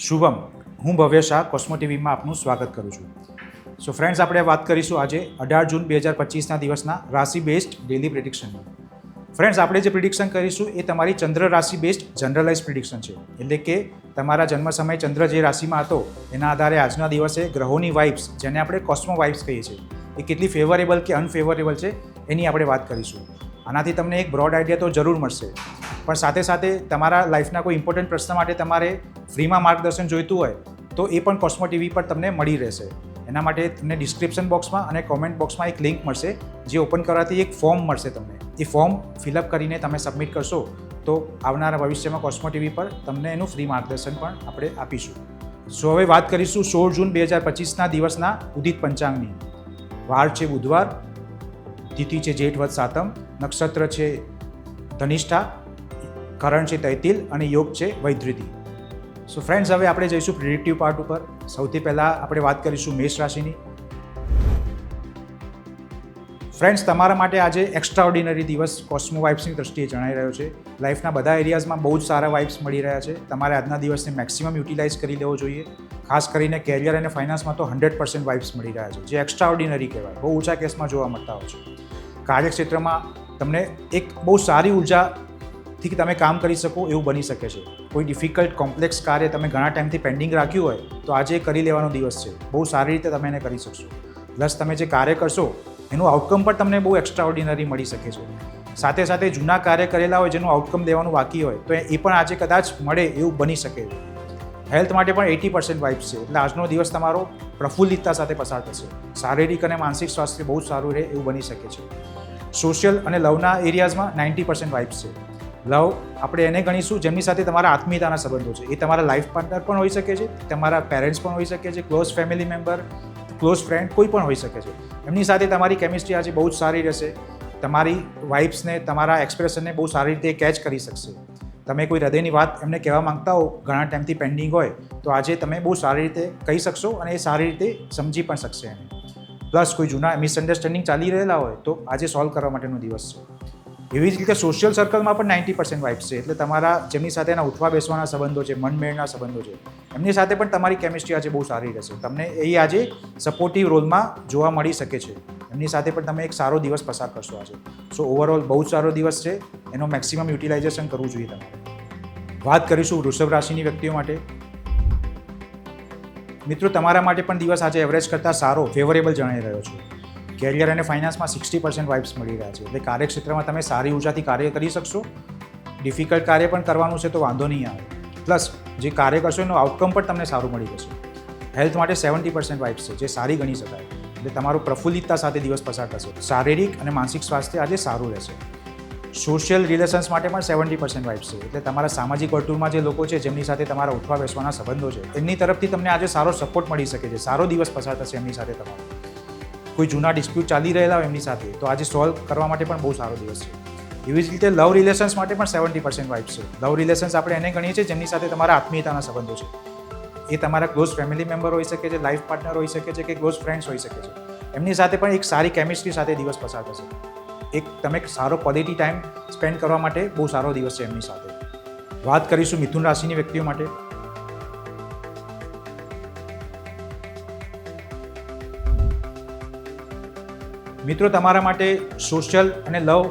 શુભમ, હું ભવ્ય શાહ કોસ્મો ટીવીમાં આપનું સ્વાગત કરું છું. સો ફ્રેન્ડ્સ આપણે વાત કરીશું આજે અઢાર જૂન બે હજાર પચીસના દિવસના રાશિ બેસ્ડ ડેલી પ્રિડિક્શનની ફ્રેન્ડ્સ આપણે જે પ્રિડિક્શન કરીશું એ તમારી ચંદ્ર રાશિ બેસ્ડ જનરલાઇઝ પ્રિડિક્શન છે. એટલે કે તમારા જન્મ સમયે ચંદ્ર જે રાશિમાં હતો, એના આધારે આજના દિવસે ગ્રહોની વાઇબ્સ જેને આપણે કોસ્મો વાઇબ્સ કહીએ છીએ, એ કેટલી ફેવરેબલ કે અનફેવરેબલ છે, એની આપણે વાત કરીશું. આનાથી તમને એક બ્રોડ આઈડિયા તો જરૂર મળશે. પણ સાથે સાથે તમારા લાઈફના કોઈ ઇમ્પોર્ટન્ટ પ્રશ્ન માટે તમારે ફ્રીમાં માર્ગદર્શન જોઈતું હોય, તો એ પણ કોસ્મો ટીવી પર તમને મળી રહેશે. એના માટે તમને ડિસ્ક્રિપ્શન બોક્સમાં અને કોમેન્ટ બોક્સમાં એક લિંક મળશે, જે ઓપન કરવાથી એક ફોર્મ મળશે તમને. એ ફોર્મ ફિલઅપ કરીને તમે સબમિટ કરશો, તો આવનારા ભવિષ્યમાં કોસ્મો ટીવી પર તમને એનું ફ્રી માર્ગદર્શન પણ આપણે આપીશું. સો હવે વાત કરીશું સોળ જૂન બે હજાર પચીસના દિવસના ઉદિત પંચાંગની. વાર છે બુધવાર, તિથિ છે જેઠ વધ સાતમ નક્ષત્ર છે ધનિષ્ઠા, કરણ છે તૈતિલ અને યોગ છે વૈધૃતિ સો ફ્રેન્ડ્સ હવે આપણે જઈશું પ્રિડિક્ટિવ પાર્ટ ઉપર. સૌથી પહેલાં આપણે વાત કરીશું મેષ રાશિની. ફ્રેન્ડ્સ તમારા માટે આજે એક્સ્ટ્રા ઓર્ડિનરી દિવસ કોસ્મો વાઇબ્સની દ્રષ્ટિએ જણાઈ રહ્યો છે. લાઈફના બધા એરિયાઝમાં બહુ જ સારા વાઇબ્સ મળી રહ્યા છે. તમારે આજના દિવસને મેક્સિમમ યુટિલાઇઝ કરી લેવો જોઈએ. ખાસ કરીને કેરિયર અને ફાઇનાન્સમાં તો હંડ્રેડ પર્સન્ટ વાઇબ્સ મળી રહ્યા છે. જે એક્સ્ટ્રા ઓર્ડિનરી કહેવાય. બહુ ઓછા કેસમાં જોવા મળતા હોય છે. કાર્યક્ષેત્રમાં તમને એક બહુ સારી ઉર્જાથી તમે કામ કરી શકો એવું બની શકે છે. કોઈ ડિફિકલ્ટ કોમ્પ્લેક્સ કાર્ય તમે ઘણા ટાઈમથી પેન્ડિંગ રાખ્યું હોય, તો આજે કરી લેવાનો દિવસ છે. બહુ સારી રીતે તમે એને કરી શકશો. પ્લસ તમે જે કાર્ય કરશો, એનું આઉટકમ પણ તમને બહુ એક્સ્ટ્રા ઓર્ડિનરી મળી શકે છે. સાથે સાથે જૂના કાર્ય કરેલા હોય, જેનું આઉટકમ દેવાનું બાકી હોય, તો એ પણ આજે કદાચ મળે એવું બની શકે. છે હેલ્થ માટે પણ એટી પર્સન્ટ વાઇબ્સ છે. એટલે આજનો દિવસ તમારો પ્રફુલ્લિતતા સાથે પસાર થશે. શારીરિક અને માનસિક સ્વાસ્થ્ય બહુ સારું રહે એવું બની શકે છે. સોશિયલ અને લવના એરિયાઝમાં નાઇન્ટી પર્સન્ટ વાઇબ્સ છે. લવ, આપણે એને ગણીશું, જેમની સાથે તમારા આત્મીયતાના સંબંધો છે. એ તમારા લાઈફ પાર્ટનર પણ હોઈ શકે છે, તમારા પેરેન્ટ્સ પણ હોઈ શકે છે, close family member, close friend કોઈ પણ હોઈ શકે છે. એમની સાથે તમારી કેમિસ્ટ્રી આજે બહુ જ સારી રહેશે. તમારી વાઇબ્સને તમારા એક્સપ્રેશનને બહુ સારી રીતે કેચ કરી શકશે. તમે કોઈ હૃદયની વાત એમને કહેવા માંગતા હો, ઘણા ટાઈમથી પેન્ડિંગ હોય, તો આજે તમે બહુ સારી રીતે કહી શકશો અને એ સારી રીતે સમજી પણ શકશે એને. પ્લસ કોઈ જૂના મિસઅન્ડરસ્ટેન્ડિંગ ચાલી રહેલા હોય તો આજે સોલ્વ કરવા માટેનો દિવસ છે. એવી જ રીતે સોશિયલ સર્કલમાં પણ નાઇન્ટી પર્સન્ટ વાઇબ્સ છે. એટલે તમારા, જેમની સાથે એના ઉઠવા બેસવાના સંબંધો છે, મનમેળના સંબંધો છે, એમની સાથે પણ તમારી કેમિસ્ટ્રી આજે બહુ સારી રહેશે. તમને એ આજે સપોર્ટિવ રોલમાં જોવા મળી શકે છે. એમની સાથે પણ તમે એક સારો દિવસ પસાર કરશો આજે. સો ઓવરઓલ બહુ જ સારો દિવસ છે. એનો મેક્સિમમ યુટિલાઇઝેશન કરવું જોઈએ તમારે. વાત કરીશું વૃષભ રાશિની વ્યક્તિઓ માટે. મિત્રો, તમારા માટે પણ દિવસ આજે એવરેજ કરતાં સારો ફેવરેબલ જણાઈ રહ્યો છે. કેરિયર અને ફાઇનાન્સમાં સિક્સટી પર્સન્ટ વાઇબ્સ મળી રહ્યા છે. એટલે કાર્યક્ષેત્રમાં તમે સારી ઉર્જાથી કાર્ય કરી શકશો. ડિફિકલ્ટ કાર્ય પણ કરવાનું છે તો વાંધો નહીં આવે. પ્લસ જે કાર્ય કરશો એનું આઉટકમ પણ તમને સારું મળી જશે. હેલ્થ માટે સેવન્ટી પર્સન્ટ વાઇબ્સ છે, જે સારી ગણી શકાય. એટલે તમારું પ્રફુલ્લિતતા સાથે દિવસ પસાર થશે. શારીરિક અને માનસિક સ્વાસ્થ્ય આજે સારું રહેશે. સોશિયલ રિલેશન્સ માટે પણ સેવન્ટી પર્સન્ટ વાઇબ્સ છે. એટલે તમારા સામાજિક વર્તુળમાં જે લોકો છે, જેમની સાથે તમારા ઉઠવા બેસવાના સંબંધો છે, એમની તરફથી તમને આજે સારો સપોર્ટ મળી શકે છે. સારો દિવસ પસાર થશે એમની સાથે તમારો. કોઈ જૂના ડિસ્પ્યુટ ચાલી રહેલા હોય એમની સાથે, તો આજે સોલ્વ કરવા માટે પણ બહુ સારો દિવસ છે. એવી જ રીતે લવ રિલેશન્સ માટે પણ સેવન્ટી પર્સન્ટ વાઇફ છે. લવ રિલેશન્સ આપણે એને ગણીએ છીએ જેમની સાથે તમારા આત્મીયતાના સંબંધો છે. એ તમારા ક્લોઝ ફેમિલી મેમ્બર હોઈ શકે છે લાઈફ પાર્ટનર હોઈ શકે છે કે ક્લોઝ ફ્રેન્ડ્સ હોઈ શકે છે. એમની સાથે પણ એક સારી કેમિસ્ટ્રી સાથે દિવસ પસાર થશે. એક તમે સારો ક્વોલિટી ટાઈમ સ્પેન્ડ કરવા માટે બહુ સારો દિવસ છે એમની સાથે. વાત કરીશું મિથુન રાશિની વ્યક્તિઓ માટે. મિત્રો, તમારા માટે સોશિયલ અને લવ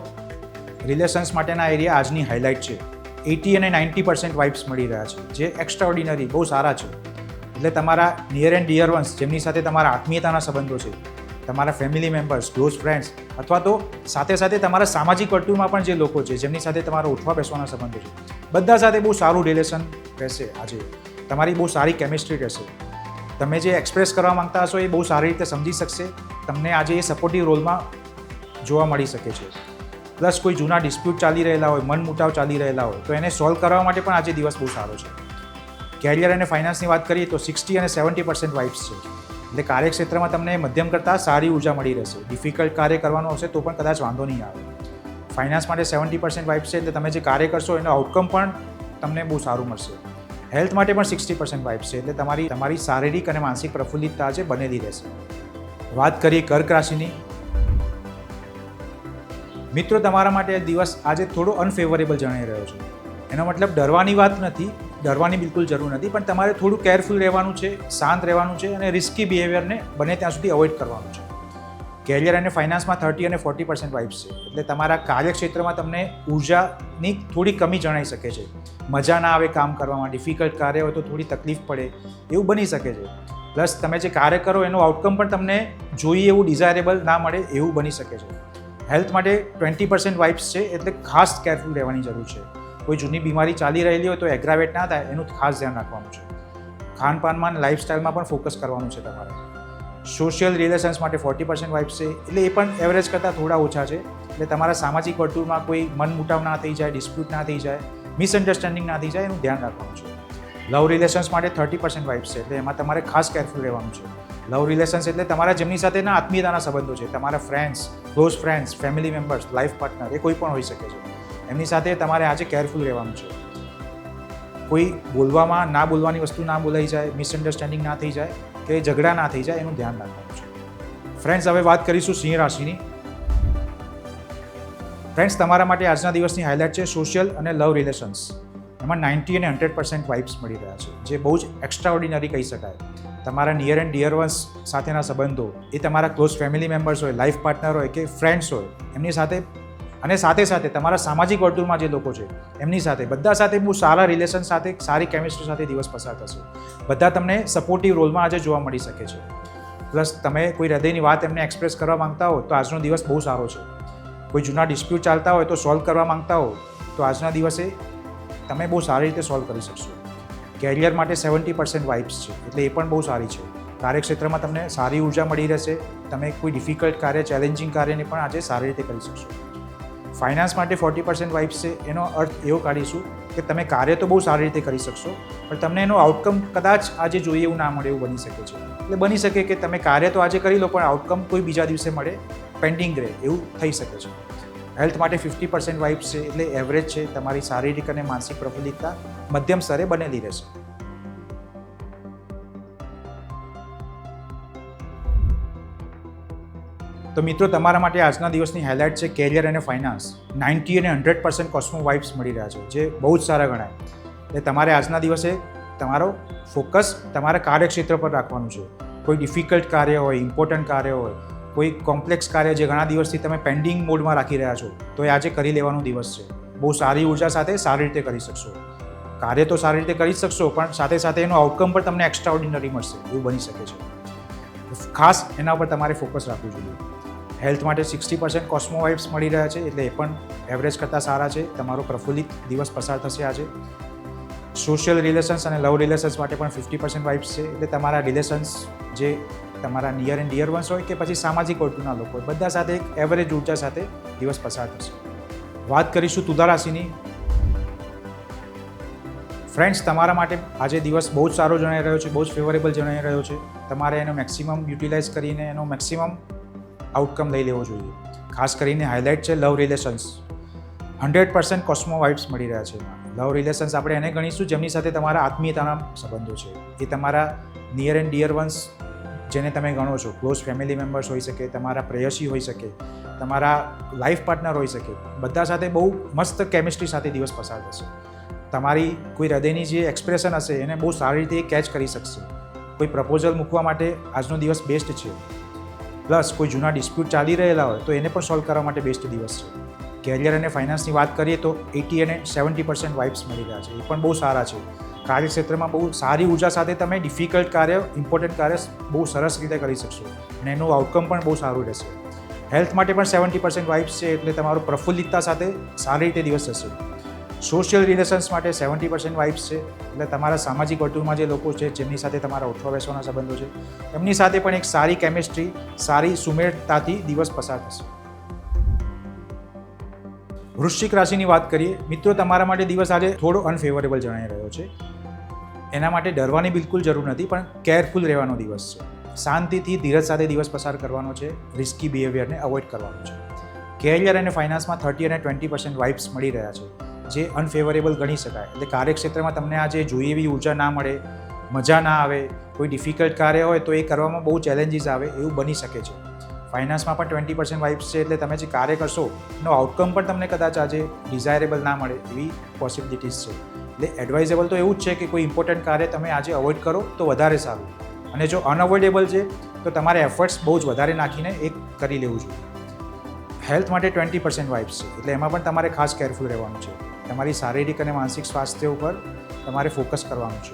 રિલેશન્સ માટેના એરિયા આજની હાઇલાઇટ છે. એટી અને નાઇન્ટી પર્સન્ટ વાઇબ્સ મળી રહ્યા છે, જે એક્સ્ટ્રા ઓર્ડિનરી બહુ સારા છે. એટલે તમારા નિયર એન્ડ ડિયર વન્સ જેમની સાથે તમારા આત્મીયતાના સંબંધો છે તમારા ફેમિલી મેમ્બર્સ ક્લોઝ ફ્રેન્ડ્સ અથવા તો સાથે સાથે તમારા સામાજિક વર્તુળમાં પણ જે લોકો છે, જેમની સાથે તમારો ઉઠવા બેસવાના સંબંધો છે, બધા સાથે બહુ સારું રિલેશન રહેશે આજે. તમારી બહુ સારી કેમિસ્ટ્રી રહેશે. તમે જે એક્સપ્રેસ કરવા માંગતા હશો એ બહુ સારી રીતે સમજી શકશે. તમને આજે એ સપોર્ટિવ રોલમાં જોવા મળી શકે છે. પ્લસ કોઈ જૂના ડિસ્પ્યુટ ચાલી રહેલા હોય મન મુટાવ ચાલી રહેલા હોય, તો એને સોલ્વ કરવા માટે પણ આજે દિવસ બહુ સારો છે. કેરિયર અને ફાઇનાન્સની વાત કરીએ તો સિક્સટી અને સેવન્ટી પર્સન્ટ વાઇફ્સ છે. એટલે કાર્યક્ષેત્રમાં તમને મધ્યમ કરતાં સારી ઊર્જા મળી રહેશે. ડિફિકલ્ટ કાર્ય કરવાનું હશે તો પણ કદાચ વાંધો નહીં આવે. ફાઇનાન્સ માટે સેવન્ટી પર્સન્ટ વાઇફ છે એટલે તમે જે કાર્ય કરશો એનો આઉટકમ પણ તમને બહુ સારું મળશે. હેલ્થ માટે પણ સિક્સટી પર્સન્ટ વાઇફ છે એટલે તમારી તમારી શારીરિક અને માનસિક પ્રફુલ્લિતતા આજે બનેલી રહેશે. વાત કરીએ કર્ક રાશિની. મિત્રો, તમારા માટે દિવસ આજે થોડો અનફેવરેબલ જણાઈ રહ્યો છે. એનો મતલબ ડરવાની વાત નથી ડરવાની બિલકુલ જરૂર નથી, પણ તમારે થોડું કેરફુલ રહેવાનું છે, શાંત રહેવાનું છે અને રિસ્કી બિહેવિયરને બને ત્યાં સુધી અવોઇડ કરવાનું છે. કેરિયર અને ફાઇનાન્સમાં થર્ટી અને ફોર્ટી પર્સન્ટ વાઇબ્સ છે, એટલે તમારા કાર્યક્ષેત્રમાં તમને ઉર્જાની થોડી કમી જણાઈ શકે છે. મજા ના આવે કામ કરવામાં ડિફિકલ્ટ કાર્ય હોય તો થોડી તકલીફ પડે, એવું બની શકે છે. પ્લસ તમે જે કાર્ય કરો એનું આઉટકમ પણ તમને જોઈએ એવું ડિઝાયરેબલ ના મળે, એવું બની શકે છે. હેલ્થ માટે ટ્વેન્ટી પર્સન્ટ વાઇબ્સ છે, એટલે ખાસ કેરફુલ રહેવાની જરૂર છે. કોઈ જૂની બીમારી ચાલી રહેલી હોય તો એગ્રાવેટ ના થાય, એનું ખાસ ધ્યાન રાખવાનું છે. ખાનપાનમાં લાઇફસ્ટાઇલમાં પણ ફોકસ કરવાનું છે તમારે. સોશિયલ રિલેશન્સ માટે ફોર્ટી પર્સન્ટ વાઇફ છે, એટલે એ પણ એવરેજ કરતાં થોડા ઓછા છે. એટલે તમારા સામાજિક વર્તુળમાં કોઈ મન મુટાવ ના થઈ જાય ડિસ્પ્યુટ ના થઈ જાય મિસઅન્ડરસ્ટેન્ડિંગ ના થઈ જાય, એનું ધ્યાન રાખવાનું છે. લવ રિલેશન્સ માટે થર્ટી પર્સન્ટ વાઇફ છે, એટલે એમાં તમારે ખાસ કેરફુલ રહેવાનું છે. લવ રિલેશન્સ એટલે તમારા જેમની સાથેના આત્મીયતાના સંબંધો છે. તમારા friends close friends family members life partner એ કોઈ પણ હોઈ શકે છે. એમની સાથે તમારે આજે કેરફુલ રહેવાનું છે. કોઈ બોલવામાં, ના બોલવાની વસ્તુ ના બોલાઈ જાય મિસઅન્ડરસ્ટેન્ડિંગ ના થઈ જાય કે ઝઘડા ના થઈ જાય, એનું ધ્યાન રાખવાનું છે. ફ્રેન્ડ્સ હવે વાત કરીશું સિંહ રાશિની. ફ્રેન્ડ્સ તમારા માટે આજના દિવસની હાઇલાઇટ છે સોશિયલ અને લવ રિલેશન્સ એમાં નાઇન્ટી અને હંડ્રેડ પર્સન્ટ વાઇબ્સ મળી રહ્યા છે, જે બહુ જ એક્સ્ટ્રા ઓર્ડિનરી કહી શકાય. તમારા નિયર એન્ડ ડિયર વન્સ સાથેના સંબંધો, એ તમારા ક્લોઝ ફેમિલી મેમ્બર્સ હોય લાઈફ પાર્ટનર હોય કે ફ્રેન્ડ્સ હોય, એમની સાથે અને સાથે સાથે તમારા સામાજિક વર્તુળમાં જે લોકો છે, એમની સાથે, બધા સાથે બહુ સારા રિલેશન સાથે, સારી કેમિસ્ટ્રી સાથે દિવસ પસાર થશે. બધા તમને સપોર્ટિવ રોલમાં આજે જોવા મળી શકે છે. પ્લસ તમે કોઈ હૃદયની વાત એમને એક્સપ્રેસ કરવા માંગતા હો, તો આજનો દિવસ બહુ સારો છે. કોઈ જૂના ડિસ્પ્યુટ ચાલતા હોય તો સોલ્વ કરવા માંગતા હો, તો આજના દિવસે તમે બહુ સારી રીતે સોલ્વ કરી શકશો. કેરિયર માટે સેવન્ટી પર્સન્ટ વાઇબ્સ છે, એટલે એ પણ બહુ સારી છે. કાર્યક્ષેત્રમાં તમને સારી ઊર્જા મળી રહેશે, તમે કોઈ ડિફિકલ્ટ કાર્ય ચેલેન્જિંગ કાર્યને પણ આજે સારી રીતે કરી શકશો. ફાઇનાન્સ માટે ફોર્ટી પર્સન્ટ વાઇબ્સ છે, એનો અર્થ એવો કાઢીશું કે તમે કાર્ય તો બહુ સારી રીતે કરી શકશો, પણ તમને એનો આઉટકમ કદાચ આજે જોઈએ એવું ના મળે એવું બની શકે છે. એટલે બની શકે કે તમે કાર્ય તો આજે કરી લો, પણ આઉટકમ કોઈ બીજા દિવસે મળે પેન્ડિંગ રહે, એવું થઈ શકે છે. હેલ્થ માટે ફિફ્ટી પર્સન્ટ વાઇબ્સ છે, એટલે એવરેજ છે, તમારી શારીરિક અને માનસિક પ્રફુલ્લિતતા મધ્યમ સ્તરે બનેલી રહેશે. તો મિત્રો, તમારા માટે આજના દિવસની હાઇલાઇટ છે કેરિયર અને ફાઇનાન્સ નાઇન્ટી અને હંડ્રેડ પર્સન્ટ કોસ્મો વાઇબ્સ મળી રહ્યા છે, જે બહુ જ સારા ગણાય. એટલે તમારે આજના દિવસે તમારો ફોકસ તમારા કાર્યક્ષેત્ર પર રાખવાનું છે. કોઈ ડિફિકલ્ટ કાર્ય હોય ઇમ્પોર્ટન્ટ કાર્ય હોય, કોઈ કોમ્પ્લેક્સ કાર્ય જે ઘણા દિવસથી તમે પેન્ડિંગ મોડમાં રાખી રહ્યા છો, તો એ આજે કરી લેવાનો દિવસ છે. બહુ સારી ઊર્જા સાથે સારી રીતે કરી શકશો. કાર્ય તો સારી રીતે કરી શકશો, પણ સાથે સાથે એનું આઉટકમ પણ તમને એક્સ્ટ્રા ઓર્ડિનરી મળશે, એવું બની શકે છે. ખાસ એના ઉપર તમારે ફોકસ રાખવું જોઈએ. હેલ્થ માટે સિક્સટી પર્સન્ટ કોસ્મો વાઇબ્સ મળી રહ્યા છે, એટલે એ પણ એવરેજ કરતાં સારા છે. તમારો પ્રફુલ્લિત દિવસ પસાર થશે આજે. સોશિયલ રિલેશન્સ અને લવ રિલેશન્સ માટે પણ ફિફ્ટી પર્સન્ટ વાઇબ્સ છે, એટલે તમારા રિલેશન્સ જે તમારા નિયર એન્ડ ડિયર વન્સ હોય કે પછી સામાજિક ઓળખના લોકો બધા સાથે એક એવરેજ ઊર્જા સાથે દિવસ પસાર થશે. વાત કરીશું તુલા રાશિની. ફ્રેન્ડ્સ તમારા માટે આજે દિવસ બહુ જ સારો જણાઈ રહ્યો છે, બહુ જ ફેવરેબલ જણાઈ રહ્યો છે. તમારે એનો મેક્સિમમ યુટિલાઇઝ કરીને એનો મેક્સિમમ આઉટકમ લઈ લેવો જોઈએ. ખાસ કરીને હાઇલાઇટ છે love relations hundred percent cosmo vibes મળી રહ્યા છે લવ રિલેશન્સ આપણે એને ગણીશું જેમની સાથે તમારા આત્મીયતાના સંબંધો છે. એ તમારા નિયર એન્ડ ડિયર વન્સ જેને તમે ગણો છો. ક્લોઝ ફેમિલી મેમ્બર્સ હોઈ શકે, તમારા પ્રેયસી હોઈ શકે, તમારા લાઈફ પાર્ટનર હોઈ શકે. બધા સાથે બહુ મસ્ત કેમિસ્ટ્રી સાથે દિવસ પસાર થશે. તમારી કોઈ હૃદયની જે એક્સપ્રેશન હશે એને બહુ સારી રીતે કેચ કરી શકશે. કોઈ પ્રપોઝલ મૂકવા માટે આજનો દિવસ બેસ્ટ છે. પ્લસ કોઈ જૂના ડિસ્પ્યુટ ચાલી રહેલા હોય તો એને પણ સોલ્વ કરવા માટે બેસ્ટ દિવસ છે. કેરિયર અને ફાઇનાન્સની વાત કરીએ તો એટી અને સેવન્ટી પર્સન્ટ વાઇબ્સ મળી રહ્યા છે. એ પણ બહુ સારા છે. કાર્યક્ષેત્રમાં બહુ સારી ઊર્જા સાથે તમે ડિફિકલ્ટ કાર્ય ઇમ્પોર્ટન્ટ કાર્ય બહુ સરસ રીતે કરી શકશો અને એનું આઉટકમ પણ બહુ સારું રહેશે. હેલ્થ માટે પણ સેવન્ટી પર્સન્ટ વાઇબ્સ છે એટલે તમારું પ્રફુલ્લિતતા સાથે સારી રીતે દિવસ જશે. સોશિયલ રિલેશન્સ માટે સેવન્ટી પર્સન્ટ વાઇફ્સ છે. એટલે તમારા સામાજિક વર્તુળમાં જે લોકો છે, જેમની સાથે તમારા ઉઠવા બેસવાના સંબંધો છે, એમની સાથે પણ એક સારી કેમિસ્ટ્રી સારી સુમેળતાથી દિવસ પસાર થશે. વૃશ્ચિક રાશિની વાત કરીએ, મિત્રો તમારા માટે દિવસ આજે થોડો અનફેવરેબલ જણાઈ રહ્યો છે. એના માટે ડરવાની બિલકુલ જરૂર નથી, પણ કેરફુલ રહેવાનો દિવસ છે. શાંતિથી ધીરજ સાથે દિવસ પસાર કરવાનો છે રિસ્કી બિહેવિયરને અવોઇડ કરવાનો છે. કેરિયર અને ફાઇનાન્સમાં થર્ટી અને ટ્વેન્ટી પર્સન્ટ વાઇબ્સ મળી રહ્યા છે. જે અનફેવરેબલ ગણી શકાય. એટલે કાર્યક્ષેત્રમાં તમને આજે જોઈએ એવી ઊર્જા ના મળે, મજા ના આવે, કોઈ ડિફિકલ્ટ કાર્ય હોય તો એ કરવામાં બહુ ચેલેન્જીસ આવે એવું બની શકે છે. ફાઇનાન્સમાં પણ ટ્વેન્ટી પર્સન્ટ વાઇબ્સ છે એટલે તમે જે કાર્ય કરશો, એનો આઉટકમ પણ તમને કદાચ આજે ડિઝાયરેબલ ના મળે એવી પોસિબિલિટીઝ છે. એટલે એડવાઇઝેબલ તો એવું જ છે કે કોઈ ઇમ્પોર્ટન્ટ કાર્ય તમે આજે અવોઇડ કરો તો વધારે સારું. અને જો અનઅવોઇડેબલ છે, તો તમારે એફર્ટ્સ બહુ જ વધારે નાખીને એ કરી લેવું જોઈએ. હેલ્થ માટે ટ્વેન્ટી પર્સન્ટ વાઇબ્સ છે, એટલે એમાં પણ તમારે ખાસ કેરફુલ રહેવાનું છે. તમારી શારીરિક અને માનસિક સ્વાસ્થ્ય ઉપર તમારે ફોકસ કરવાનું છે.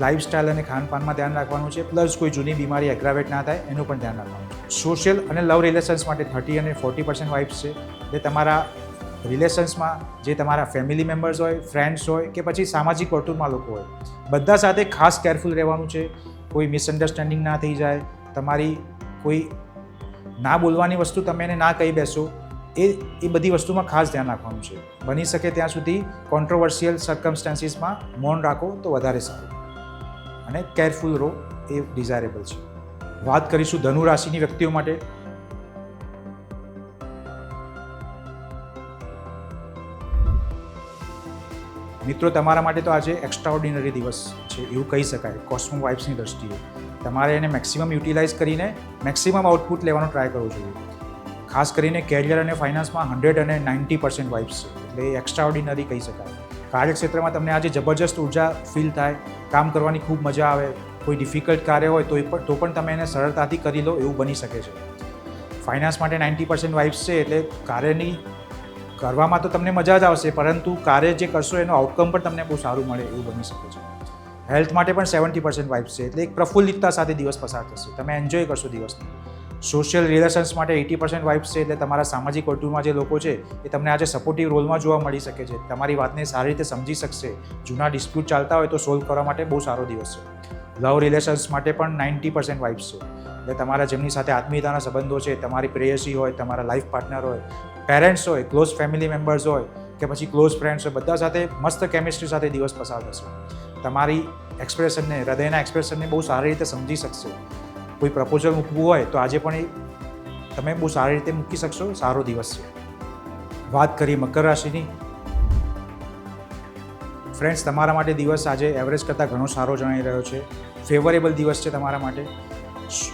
લાઇફસ્ટાઇલ અને ખાનપાનમાં ધ્યાન રાખવાનું છે, પ્લસ કોઈ જૂની બીમારી એગ્રાવેટ ના થાય, એનું પણ ધ્યાન રાખવાનું છે. સોશિયલ અને લવ રિલેશન્સ માટે થર્ટી અને ફોર્ટી પર્સન્ટ વાઇફ્સ છે, એટલે તમારા રિલેશન્સમાં જે તમારા ફેમિલી મેમ્બર્સ હોય ફ્રેન્ડ્સ હોય, કે પછી સામાજિક વર્તુળમાં લોકો હોય, બધા સાથે ખાસ કેરફુલ રહેવાનું છે. કોઈ મિસઅન્ડરસ્ટેન્ડિંગ ના થઈ જાય, તમારી કોઈ ના બોલવાની વસ્તુ તમે એને ના કહી બેસો એ એ બધી વસ્તુમાં ખાસ ધ્યાન રાખવાનું છે. બની શકે ત્યાં સુધી કોન્ટ્રોવર્શિયલ સર્કમસ્ટાન્સીસમાં મૌન રાખો તો વધારે સારું. અને કેરફુલ રહો એ ડિઝાયરેબલ છે. વાત કરીશું ધનુ રાશિની વ્યક્તિઓ માટે. મિત્રો, તમારા માટે તો આજે એક્સ્ટ્રાઓર્ડિનરી દિવસ છે, એવું કહી શકાય કોસ્મો વાઇબ્સની દ્રષ્ટિએ. તમારે એને મેક્સિમમ યુટિલાઇઝ કરીને મેક્સિમમ આઉટપુટ લેવાનો ટ્રાય કરવો જોઈએ. ખાસ કરીને કેરિયર અને ફાઇનાન્સમાં હંડ્રેડ અને નાઇન્ટી પર્સન્ટ વાઇબ્સ છે. એટલે એક્સ્ટ્રા ઓર્ડિનરી કહી શકાય. કાર્યક્ષેત્રમાં તમને આજે જબરજસ્ત ઊર્જા ફીલ થાય, કામ કરવાની ખૂબ મજા આવે, કોઈ ડિફિકલ્ટ કાર્ય હોય તો પણ તો પણ તમે એને સરળતાથી કરી લો એવું બની શકે છે. ફાઇનાન્સ માટે નાઇન્ટી પર્સન્ટ વાઇબ્સ છે એટલે કાર્યની, કરવામાં તો તમને મજા જ આવશે, પરંતુ કાર્ય જે કરશો એનો આઉટકમ પણ તમને બહુ સારું મળે એવું બની શકે છે. હેલ્થ માટે પણ સેવન્ટી પર્સન્ટ વાઇબ્સ છે એટલે એક પ્રફુલ્લિતતા સાથે દિવસ પસાર થશે. તમે એન્જોય કરશો દિવસને. સોશિયલ રિલેશન્સ માટે એટી પર્સન્ટ વાઇબ્સ છે એટલે તમારા સામાજિક વર્તુળમાં જે લોકો છે, એ તમને આજે સપોર્ટિવ રોલમાં જોવા મળી શકે છે. તમારી વાતને સારી રીતે સમજી શકશે. જૂના ડિસ્પ્યુટ ચાલતા હોય તો સોલ્વ કરવા માટે બહુ સારો દિવસ છે. લવ રિલેશન્સ માટે પણ નાઇન્ટી પર્સન્ટ વાઇબ્સ છે. એટલે તમારા જેમની સાથે આત્મીયતાના સંબંધો છે, તમારી પ્રેયસી હોય, તમારા લાઈફ પાર્ટનર હોય પેરેન્ટ્સ હોય ક્લોઝ ફેમિલી મેમ્બર્સ હોય કે પછી ક્લોઝ ફ્રેન્ડ્સ હોય, બધા સાથે મસ્ત કેમિસ્ટ્રી સાથે દિવસ પસાર થશે. તમારી એક્સપ્રેશનને હૃદયના એક્સપ્રેશનને બહુ સારી રીતે સમજી શકશે. કોઈ પ્રપોઝલ મૂકવું હોય તો આજે પણ એ તમે બહુ સારી રીતે મૂકી શકશો. સારો દિવસ છે. વાત કરી મકર રાશિની. ફ્રેન્ડ્સ તમારા માટે દિવસ આજે એવરેજ કરતાં ઘણો સારો જણાઈ રહ્યો છે. ફેવરેબલ દિવસ છે તમારા માટે.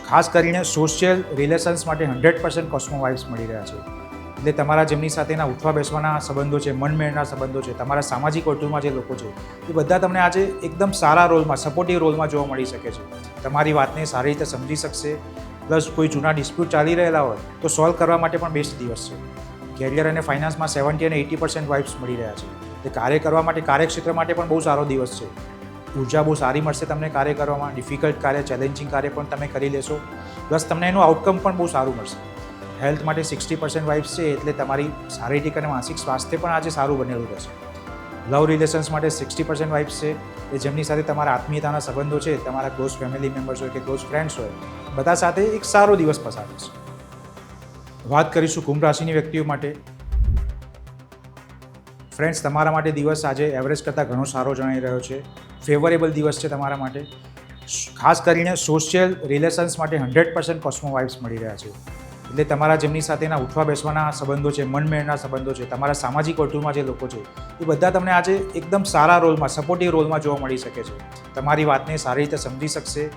ખાસ કરીને સોશિયલ રિલેશન્સ માટે હંડ્રેડ પર્સન્ટ કોસ્મો વાઇબ્સ મળી રહ્યા છે. એટલે તમારા જેમની સાથેના ઉઠવા બેસવાના સંબંધો છે, મનમેળના સંબંધો છે, તમારા સામાજિક વર્તુળમાં જે લોકો છે, એ બધા તમને આજે એકદમ સારા રોલમાં સપોર્ટિવ રોલમાં જોવા મળી શકે છે. તમારી વાતને સારી રીતે સમજી શકશે. પ્લસ કોઈ જૂના ડિસ્પ્યુટ ચાલી રહેલા હોય, તો સોલ્વ કરવા માટે પણ બેસ્ટ દિવસ છે. કેરિયર અને ફાઇનાન્સમાં સેવન્ટી અને એટી પર્સન્ટ વાઇબ્સ મળી રહ્યા છે. એટલે કાર્ય કરવા માટે, કાર્યક્ષેત્ર માટે પણ બહુ સારો દિવસ છે. ઊર્જા બહુ સારી મળશે તમને કાર્ય કરવામાં ડિફિકલ્ટ કાર્ય ચેલેન્જિંગ કાર્ય પણ તમે કરી લેશો. પ્લસ તમને એનું આઉટકમ પણ બહુ સારું મળશે. હેલ્થ માટે સિક્સટી પર્સન્ટ વાઇબ્સ છે એટલે તમારી શારીરિક અને માનસિક સ્વાસ્થ્ય પણ આજે સારું બનેલું રહેશે. લવ રિલેશન્સ માટે સિક્સટી પર્સન્ટ વાઇબ્સ છે એ જેમની સાથે તમારા આત્મીયતાના સંબંધો છે, તમારા ક્લોઝ ફેમિલી મેમ્બર્સ હોય કે ક્લોઝ ફ્રેન્ડ્સ હોય, બધા સાથે એક સારો દિવસ પસાર થશે. વાત કરીશું કુંભ રાશિની વ્યક્તિઓ માટે. ફ્રેન્ડ્સ, તમારા માટે દિવસ આજે એવરેજ કરતાં ઘણો સારો જણાઈ રહ્યો છે. ફેવરેબલ દિવસ છે તમારા માટે. ખાસ કરીને સોશિયલ રિલેશન્સ માટે હંડ્રેડ પર્સન્ટ કોસ્મો વાઇબ્સ મળી રહ્યા છે. એટલે તમારા જેમની સાથેના ઉઠવા બેસવાના સંબંધો છે, મનમેળના સંબંધો છે, તમારા સામાજિક વર્તુળમાં જે લોકો છે, એ બધા તમને આજે એકદમ સારા રોલમાં સપોર્ટિવ રોલમાં જોવા મળી શકે છે. તમારી વાતને સારી રીતે સમજી શકશે.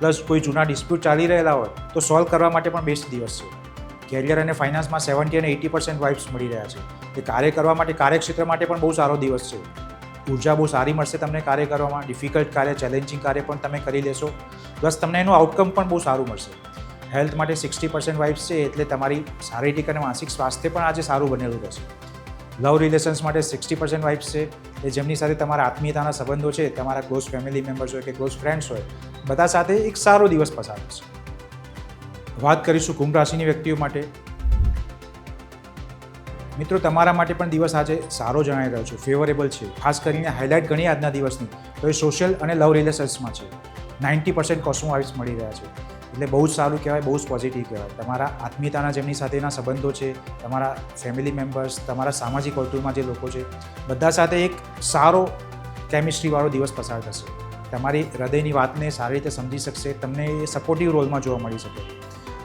પ્લસ કોઈ જૂના ડિસ્પ્યુટ ચાલી રહેલા હોય, તો સોલ્વ કરવા માટે પણ બેસ્ટ દિવસ છે. કેરિયર અને ફાઇનાન્સમાં સેવન્ટી અને એટી પર્સન્ટ વાઇબ્સ મળી રહ્યા છે. એ કાર્ય કરવા માટે, કાર્યક્ષેત્ર માટે પણ બહુ સારો દિવસ છે. ઊર્જા બહુ સારી મળશે તમને કાર્ય કરવામાં ડિફિકલ્ટ કાર્ય ચેલેન્જિંગ કાર્ય પણ તમે કરી લેશો. પ્લસ તમને એનું આઉટકમ પણ બહુ સારું મળશે. હેલ્થ માટે સિક્સટી પર્સન્ટ વાઇબ્સ છે એટલે તમારી શારીરિક અને માનસિક સ્વાસ્થ્ય પણ આજે સારું બનેલું રહેશે. લવ રિલેશન્સ માટે સિક્સટી પર્સન્ટ વાઇબ્સ છે એ જેમની સાથે તમારા આત્મીયતાના સંબંધો છે, તમારા ક્લોઝ ફેમિલી મેમ્બર્સ હોય કે ક્લોઝ ફ્રેન્ડ્સ હોય, બધા સાથે એક સારો દિવસ પસાર થશે. વાત કરીશું કુંભ રાશિની વ્યક્તિઓ માટે. મિત્રો, તમારા માટે પણ દિવસ આજે સારો જણાઈ રહ્યો છે ફેવરેબલ છે. ખાસ કરીને હાઇલાઇટ ઘણી આજના દિવસની, તો એ સોશિયલ અને લવ રિલેશન્સમાં છે. નાઇન્ટી પર્સન્ટ કોસ્મો વાઇબ્સ મળી રહ્યા છે. એટલે બહુ જ સારું કહેવાય, બહુ જ પોઝિટિવ કહેવાય. તમારા આત્મીયતાના જેમની સાથેના સંબંધો છે, તમારા ફેમિલી મેમ્બર્સ તમારા સામાજિક વર્તુળમાં જે લોકો છે, બધા સાથે એક સારો કેમિસ્ટ્રીવાળો દિવસ પસાર થશે. તમારી હૃદયની વાતને સારી રીતે સમજી શકશે, તમને એ સપોર્ટિવ રોલમાં જોવા મળી શકે.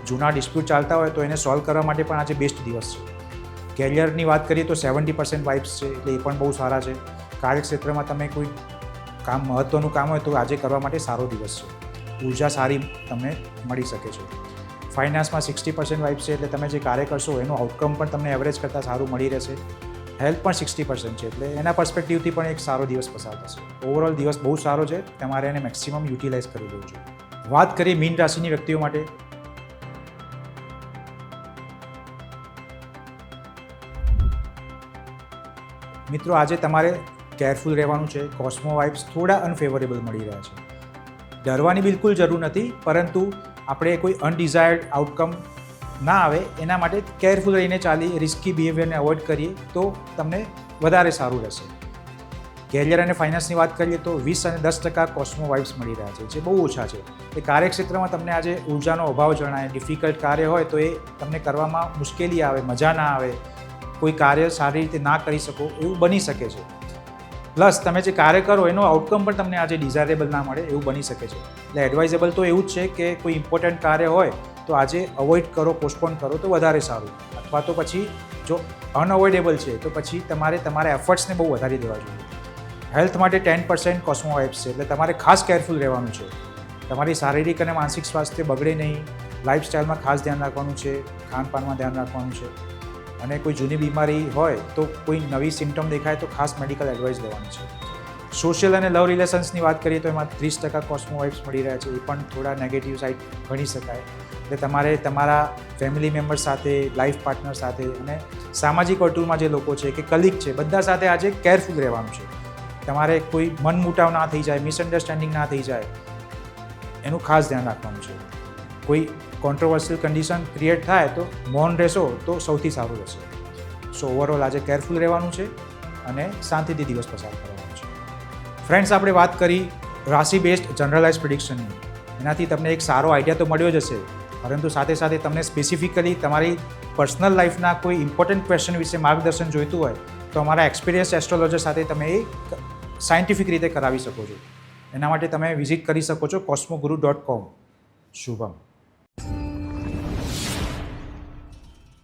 જૂના ડિસ્પ્યુટ ચાલતા હોય તો એને સોલ્વ કરવા માટે પણ આજે બેસ્ટ દિવસ છે. કેરિયરની વાત કરીએ તો સેવન્ટી પર્સન્ટ વાઇફ્સ છે, એટલે એ પણ બહુ સારા છે. કાર્યક્ષેત્રમાં તમે કોઈ કામ મહત્ત્વનું કામ હોય તો આજે કરવા માટે સારો દિવસ છે. ઊર્જા સારી તમને મળી શકે છે. ફાઇનાન્સમાં સિક્સટી પર્સન્ટ વાઇફ છે એટલે તમે જે કાર્ય કરશો એનું આઉટકમ પણ તમને એવરેજ કરતાં સારું મળી રહેશે. હેલ્થ પણ સિક્સટી પર્સન્ટ છે એટલે એના પર્સપેક્ટિવથી પણ એક સારો દિવસ પસાર થશે. ઓવરઓલ દિવસ બહુ સારો છે, તમારે એને મેક્સિમમ યુટિલાઇઝ કરી દેવું જોઈએ. વાત કરીએ મીન રાશિની વ્યક્તિઓ માટે. મિત્રો, આજે તમારે કેરફુલ રહેવાનું છે. કોસ્મો વાઇબ્સ થોડા અનફેવરેબલ મળી રહ્યા છે. ડરવાની બિલકુલ જરૂર નથી, પરંતુ આપણે કોઈ અનડિઝાયર્ડ આઉટકમ ના આવે, એના માટે કેરફુલ રહીને ચાલી રિસ્કી બિહેવિયરને અવોઇડ કરીએ, તો તમને વધારે સારું રહેશે. કેરિયર અને ફાઇનાન્સની વાત કરીએ તો વીસ અને દસ ટકા કોસ્મો વાઇબ્સ મળી રહ્યા છે, જે બહુ ઓછા છે. એ કાર્યક્ષેત્રમાં તમને આજે ઉર્જાનો અભાવ જણાય ડિફિકલ્ટ કાર્ય હોય તો એ તમને કરવામાં મુશ્કેલી આવે, મજા ના આવે, કોઈ કાર્ય સારી રીતે ના કરી શકો, એવું બની શકે છે. પ્લસ તમે જે કાર્ય કરો, એનો આઉટકમ પણ તમને આજે ડિઝાયરેબલ ના મળે એવું બની શકે છે. એટલે એડવાઇઝેબલ તો એવું જ છે કે કોઈ ઇમ્પોર્ટન્ટ કાર્ય હોય, તો આજે અવોઇડ કરો પોસ્ટપોન કરો તો વધારે સારું. અથવા તો પછી જો અનઅવોઇડેબલ છે, તો પછી તમારે તમારા એફર્ટ્સને બહુ વધારી દેવા જોઈએ. હેલ્થ માટે ટેન પર્સન્ટ કોસ્મો એપ્સ છે, એટલે તમારે ખાસ કેરફુલ રહેવાનું છે. તમારી શારીરિક અને માનસિક સ્વાસ્થ્ય બગડે નહીં. લાઇફસ્ટાઇલમાં ખાસ ધ્યાન રાખવાનું છે, ખાનપાનમાં ધ્યાન રાખવાનું છે. અને કોઈ જૂની બીમારી હોય તો કોઈ નવી સિમ્ટમ દેખાય તો ખાસ મેડિકલ એડવાઇસ લેવાની છે. સોશિયલ અને લવ રિલેશન્સની વાત કરીએ તો એમાં ત્રીસ ટકા કોસ્મો વાઇફ્સ મળી રહ્યા છે. એ પણ થોડા નેગેટિવ સાઇડ ગણી શકાય. એટલે તમારે તમારા ફેમિલી મેમ્બર સાથે લાઈફ પાર્ટનર સાથે અને સામાજિક વર્તુળમાં જે લોકો છે કે કલીગ છે, બધા સાથે આજે કેરફુલ રહેવાનું છે. તમારે કોઈ મન મુટાવ ના થઈ જાય મિસઅન્ડરસ્ટેન્ડિંગ ના થઈ જાય, એનું ખાસ ધ્યાન રાખવાનું છે. કોઈ કોન્ટ્રોવર્સિયલ કન્ડિશન ક્રિએટ થાય તો મૌન રહેશો તો સૌથી સારું રહેશે. સો ઓવરઓલ આજે કેરફુલ રહેવાનું છે અને શાંતિથી દિવસ પસાર કરવાનો છે. ફ્રેન્ડ્સ આપણે વાત કરી રાશિ બેસ્ડ જનરલાઇઝ પ્રિડિક્શનની એનાથી તમને એક સારો આઈડિયા તો મળ્યો જ હશે. પરંતુ સાથે સાથે તમને સ્પેસિફિકલી તમારી પર્સનલ લાઈફના કોઈ ઇમ્પોર્ટન્ટ ક્વેશ્ચન વિશે માર્ગદર્શન જોઈતું હોય, તો અમારા એક્સપિરિયન્સ એસ્ટ્રોલોજર સાથે તમે એ સાયન્ટિફિક રીતે કરાવી શકો છો. એના માટે તમે વિઝિટ કરી શકો છો કોસ્મોગુરુ ડોટ કોમ શુભમ.